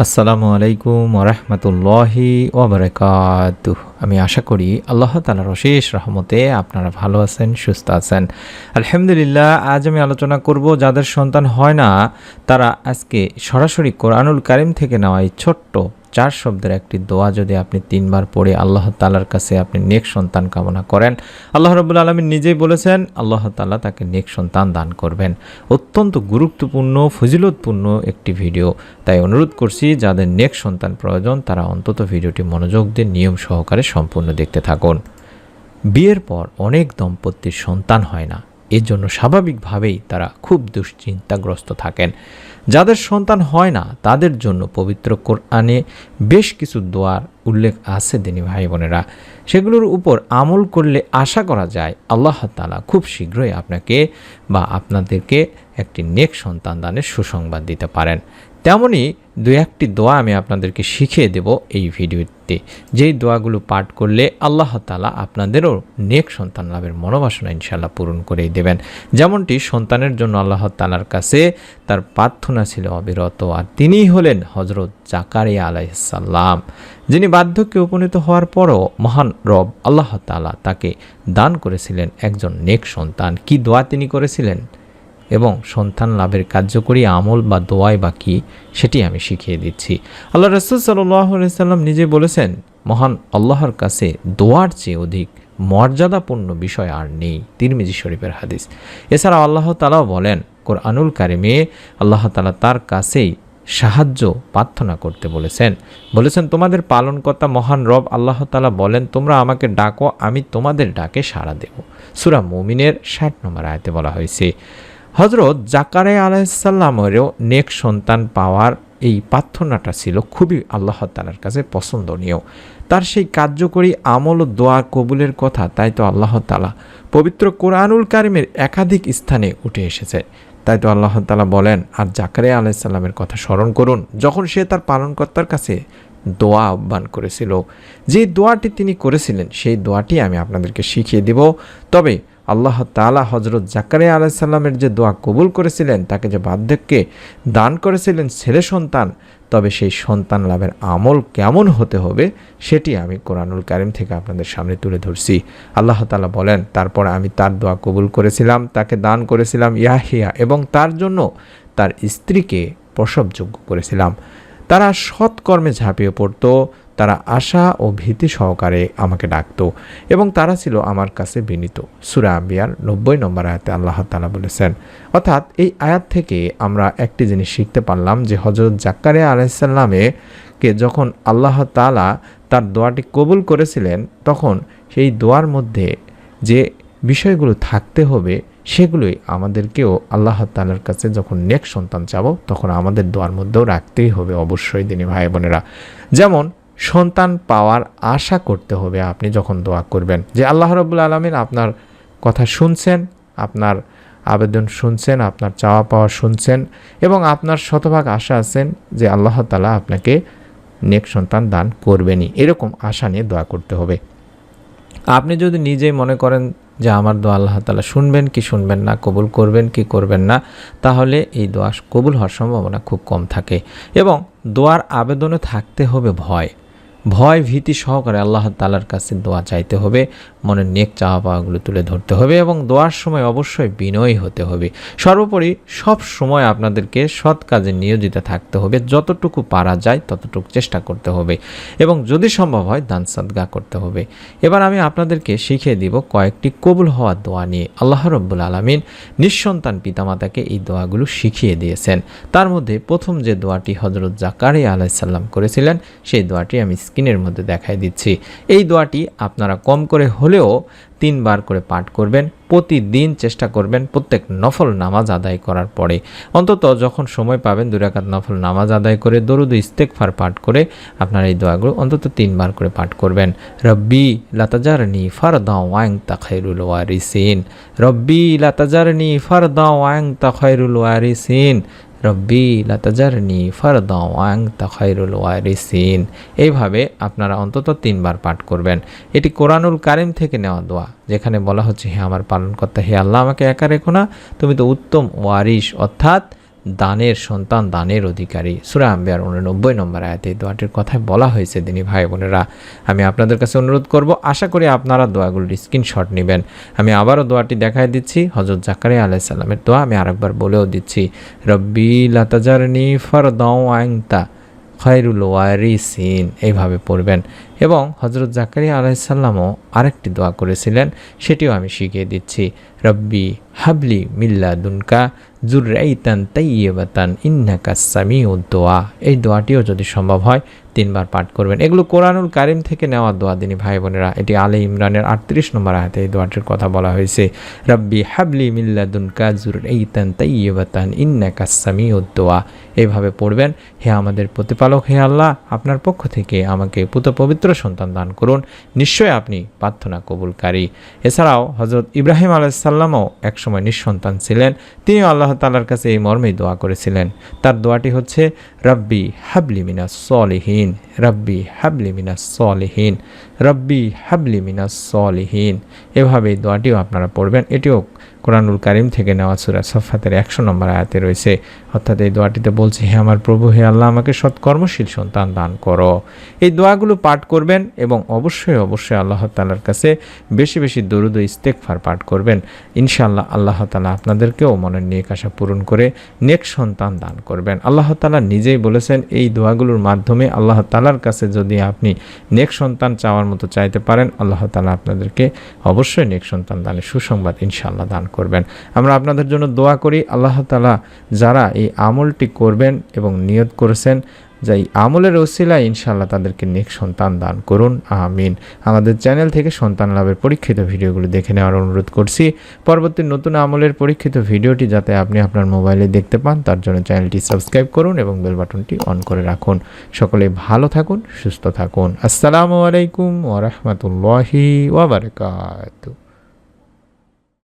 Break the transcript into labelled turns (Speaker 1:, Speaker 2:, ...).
Speaker 1: আসসালামু আলাইকুম ওরহমতুল্লাহি ওবরাকাত আমি আশা করি আল্লাহ তালার অশেষ রহমতে আপনারা ভালো আছেন, সুস্থ আছেন। আলহামদুলিল্লাহ, আজ আমি আলোচনা করব যাদের সন্তান হয় না, তারা আজকে সরাসরি কোরআনুল কারিম থেকে নেওয়া এই ছোট্ট চার শব্দের একটি দোয়া যদি আপনি তিনবার পড়ে আল্লাহ তালার কাছে আপনি নেক সন্তান কামনা করেন। আল্লাহ রবুল আলমী নিজেই বলেছেন, আল্লাহ তালা তাকে নেক সন্তান দান করবেন। অত্যন্ত গুরুত্বপূর্ণ, ফজিলতপূর্ণ একটি ভিডিও। তাই অনুরোধ করছি, যাদের নেক সন্তান প্রয়োজন, তারা অন্তত ভিডিওটি মনোযোগ দিয়ে নিয়ম সহকারে সম্পূর্ণ দেখতে থাকুন। বিয়ের পর অনেক দম্পতির সন্তান হয় না। এর জন্য স্বাভাবিকভাবেই তারা খুব দুশ্চিন্তাগ্রস্ত থাকেন। যাদের সন্তান হয় না, তাদের জন্য পবিত্র কোরআনে বেশ কিছু দোয়ার উল্লেখ আছে দিনী ভাই বোনেরা। সেগুলোর উপর আমল করলে আশা করা যায় আল্লাহ তালা খুব শীঘ্রই আপনাকে বা আপনাদেরকে একটি নেক সন্তান দানের সুসংবাদ দিতে পারেন। তেমনই দু একটি দোয়া আমি আপনাদেরকে শিখিয়ে দেব এই ভিডিওতে। যেই দোয়াগুলো পাঠ করলে আল্লাহ তালা আপনাদেরও নেক সন্তান লাভের মনোবাসনা ইনশাল্লাহ পূরণ করেই দেবেন। যেমনটি সন্তানের জন্য আল্লাহ তালার কাছে তার প্রার্থনা ছিল অবিরত আর তিনিই হলেন হজরত জাকারিয়া আলাইসাল্লাম যিনি বার্ধক্যে উপনীত হওয়ার পরও মহান রব আল্লাহ তালা তাকে দান করেছিলেন একজন নেক সন্তান। কি দোয়া তিনি করেছিলেন? এবং সন্তান লাভের কার্যকরী আমল বা দোয়াই বা কী সেটি আমি শিখিয়ে দিচ্ছি। আল্লাহ রসুল সাল্লাম নিজে বলেছেন, মহান আল্লাহর কাছে দোয়ার চেয়ে অধিক মর্যাদাপূর্ণ বিষয় আর নেই। তিরমিজি শরীফের হাদিস। এছাড়া আল্লাহ তালাও বলেন, কোরআনুল কারিমে আল্লাহ তালা তার কাছেই সাহায্য, প্রার্থনা করতে বলেছেন। বলেছেন, তোমাদের পালনকর্তা মহান রব আল্লাহ তালা বলেন, তোমরা আমাকে ডাকো, আমি তোমাদের ডাকে সাড়া দেব। সুরা মুমিনের ষাট নম্বর আয়তে বলা হয়েছে হজরত জাকারে আলাইসাল্লামেরও নেক সন্তান পাওয়ার এই প্রার্থনাটা ছিল খুবই আল্লাহ তালার কাছে পছন্দনীয়। তার সেই কার্যকরী আমল ও দোয়া কবুলের কথা তাই তো আল্লাহ তালা পবিত্র কোরআনুল কারিমের একাধিক স্থানে উঠে এসেছে। তাই তো আল্লাহ তালা বলেন, আর জাকারে আলাইসাল্লামের কথা স্মরণ করুন। যখন সে তার পালনকর্তার কাছে দোয়া আহ্বান করেছিল, যে দোয়াটি তিনি করেছিলেন, সেই দোয়াটি আমি আপনাদেরকে শিখিয়ে দিব। তবে আল্লাহ তালা হজরত জাকারিয়া আলাইসাল্লামের যে দোয়া কবুল করেছিলেন, তাকে যে বার্ধক্যে দান করেছিলেন ছেলে সন্তান, তবে সেই সন্তান লাভের আমল কেমন হতে হবে, সেটি আমি কোরআনুল কারিম থেকে আপনাদের সামনে তুলে ধরছি। আল্লাহ তালা বলেন, তারপর আমি তার দোয়া কবুল করেছিলাম, তাকে দান করেছিলাম ইয়াহিয়া এবং তার জন্য তার স্ত্রীকে প্রসবযোগ্য করেছিলাম। তারা সৎকর্মে ঝাঁপিয়ে পড়তো তারা আশা ও ভীতি সহকারে আমাকে ডাকত এবং তারা ছিল আমার কাছে বিনীত। সুরা আম্বিয়ার নব্বই নম্বর আয়াতে আল্লাহ তালা বলেছেন, অর্থাৎ এই আয়াত থেকে আমরা একটি জিনিস শিখতে পারলাম যে হজরত জাক্কারিয়া আলাইসাল্লামে কে যখন আল্লাহ তালা তার দোয়াটি কবুল করেছিলেন, তখন সেই দোয়ার মধ্যে যে বিষয়গুলো থাকতে হবে, সেগুলোই আমাদেরকেও আল্লাহ তালার কাছে যখন নেক্সট সন্তান চাবো, তখন আমাদের দোয়ার মধ্যেও রাখতেই হবে অবশ্যই দিনী ভাই বোনেরা। যেমন সন্তান পাওয়ার আশা করতে হবে আপনি যখন দোয়া করবেন। যে আল্লাহ রবুল আলমিন আপনার কথা শুনছেন, আপনার আবেদন শুনছেন, আপনার চাওয়া পাওয়া শুনছেন এবং আপনার শতভাগ আশা আছেন যে আল্লাহ তালা আপনাকে নেক সন্তান দান করবেনই। এরকম আশা নিয়ে দোয়া করতে হবে। আপনি যদি নিজেই মনে করেন যে আমার দোয়া আল্লাহ তালা শুনবেন, কি শুনবেন না, কবুল করবেন, কি করবেন না, তাহলে এই দোয়া কবুল হওয়ার সম্ভাবনা খুব কম থাকে এবং দোয়ার আবেদনে থাকতে হবে ভয়। ভয় ভীতি সহকারে আল্লাহ তালার কাছে দোয়া চাইতে হবে। মনের নেক চাওয়া পাওয়াগুলো তুলে ধরতে হবে এবং দোয়ার সময় অবশ্যই বিনয়ী হতে হবে। সর্বোপরি সব সময় আপনাদেরকে সৎ কাজে নিয়োজিত থাকতে হবে। যতটুকু পারা যায় ততটুকু চেষ্টা করতে হবে এবং যদি সম্ভব হয় দান সাদগা করতে হবে। এবার আমি আপনাদেরকে শিখিয়ে দিব কয়েকটি কবুল হওয়ার দোয়া নিয়ে। আল্লাহ রব্বুল আলমিন নিঃসন্তান পিতামাতাকে এই দোয়াগুলো শিখিয়ে দিয়েছেন। তার মধ্যে প্রথম যে দোয়াটি হজরত জাকারিয়া আলাইসাল্লাম করেছিলেন, সেই দোয়াটি আমি স্ক্রিনের মধ্যে দেখাই দিচ্ছি। এই দোয়াটি আপনারা কম করে হলেও তিনবার করে পাঠ করবেন, প্রতিদিন চেষ্টা করবেন প্রত্যেক নফল নামাজ আদায় করার পরে। অন্তত যখন সময় পাবেন দুরাকাত নফল নামাজ আদায় করে দরুদ ইস্তেকফার পাঠ করে আপনার এই দোয়াগুলো অন্তত তিনবার করে পাঠ করবেন। রব্বি লাতাজারনি ফার দাও ওয়াং তাখাইরুল ওয়ারিসিন। রব্বি লাতাজারনি ফার দাও ওয়াং তাখাইরুল ওয়ারিসিন। রব্বি লাতাজারনি ফারদাও আং তাখাইরুল ওয়ারিসিন। এইভাবে আপনারা অন্তত তিনবার পাঠ করবেন। এটি কোরআনুল কারিম থেকে নেওয়া দোয়া, যেখানে বলা হচ্ছে, হে আমার পালনকর্তা, হে আল্লাহ, আমাকে একা রেখো না। তুমি তো উত্তম ওয়ারিস অর্থাৎ দানের সন্তান, দানের অধিকারী। সুরা আম্বিয়ার উননব্বই নম্বর আয়াতে এই দোয়াটির কথায় বলা হয়েছে দিনী ভাই বোনেরা, আমি আপনাদের কাছে অনুরোধ করব, আশা করি আপনারা দোয়াগুলির স্ক্রিনশট নেবেন। আমি আবারও দোয়াটি দেখাই দিচ্ছি হজরত জাকারিয়া আলাইসাল্লামের দোয়া আমি আরেকবার বলেও দিচ্ছি, রব্বি লাতাজারনি ফর দাও আংতা খয়রুল ওয়ারিসিন এইভাবে পড়বেন। এবং হজরত জাকারিয়া আলাইসাল্লামও আরেকটি দোয়া করেছিলেন, সেটিও আমি শিখিয়ে দিচ্ছি। রব্বি হাবলি মিল্লা দুনকা জুরাইতান তাইয়েবাতান ইন্নাকা সামি দোয়া। এই দোয়াটিও যদি সম্ভব হয় তিনবার পাঠ করবেন। এগুলো কোরআনুল কারিম থেকে নেওয়া দোয়া, দিনী ভাই বোনেরা। এটি আলে ইমরানের আটত্রিশ নম্বর আয়াতে এই দোয়াটির কথা বলা হয়েছে। রব্বি হাবলি মিল্লাদুন কাজুর এইতান তাইয়েবাতান ইন্নাকা সামি দোয়া। এইভাবে পড়বেন। হে আমাদের প্রতিপালক, হে আল্লাহ, আপনার পক্ষ থেকে আমাকে পুত পবিত্র সন্তান দান করুন। নিশ্চয় আপনি প্রার্থনা কবুলকারী। এছাড়াও হজরত ইব্রাহিম আলাইসাল্লামও একসময় নিঃসন্তান ছিলেন। তিনিও আল্লাহ তালার কাছে এই মর্মেই দোয়া করেছিলেন। তার দোয়াটি হচ্ছে রব্বি হাবলি মিনা সলিহীন রব্বি হাবলি মিনা সলিহীন রব্বি হাবলি মিনা সলিহীন এভাবে দোয়াটিও আপনারা পড়বেন, এটিও কোরআনুল কারিম থেকে নেওয়া সুরা সফাতের একশো নম্বর আয়াতে রয়েছে। অর্থাৎ এই দোয়াটিতে বলছে, হে আমার প্রভু, হে আল্লাহ, আমাকে সৎকর্মশীল সন্তান দান করো। এই দোয়াগুলো পাঠ করবেন এবং অবশ্যই অবশ্যই আল্লাহ তালার কাছে বেশি বেশি দরুদ ইস্তেকফার পাঠ করবেন। ইনশাআল্লাহ আল্লাহ তালা আপনাদেরকেও মনের নেক আশা পূরণ করে নেক সন্তান দান করবেন। আল্লাহ তালা নিজেই বলেছেন, এই দোয়াগুলোর মাধ্যমে আল্লাহ তালার কাছে যদি আপনি নেক সন্তান চাওয়ার মতো চাইতে পারেন, আল্লাহ তালা আপনাদেরকে অবশ্যই নেক সন্তান দানের সুসংবাদ ইনশাআল্লাহ দান করবেন। আমরা আপনাদের জন্য দোয়া করি, আল্লাহ তালা যারা এই আমলটি করবেন এবং নিয়ত করেছেন যে এই আমলের ওসিলায় ইনশাল্লাহ তাদেরকে নেক সন্তান দান করুন। আমিন। আমাদের চ্যানেল থেকে সন্তান লাভের পরীক্ষিত ভিডিওগুলো দেখে নেওয়ার অনুরোধ করছি। পরবর্তী নতুন আমলের পরীক্ষিত ভিডিওটি যাতে আপনি আপনার মোবাইলে দেখতে পান, তার জন্য চ্যানেলটি সাবস্ক্রাইব করুন এবং বেল বাটনটি অন করে রাখুন। সকলে ভালো থাকুন, সুস্থ থাকুন। আসসালামু আলাইকুম ওরহমতুল্লাহি ওবরকাত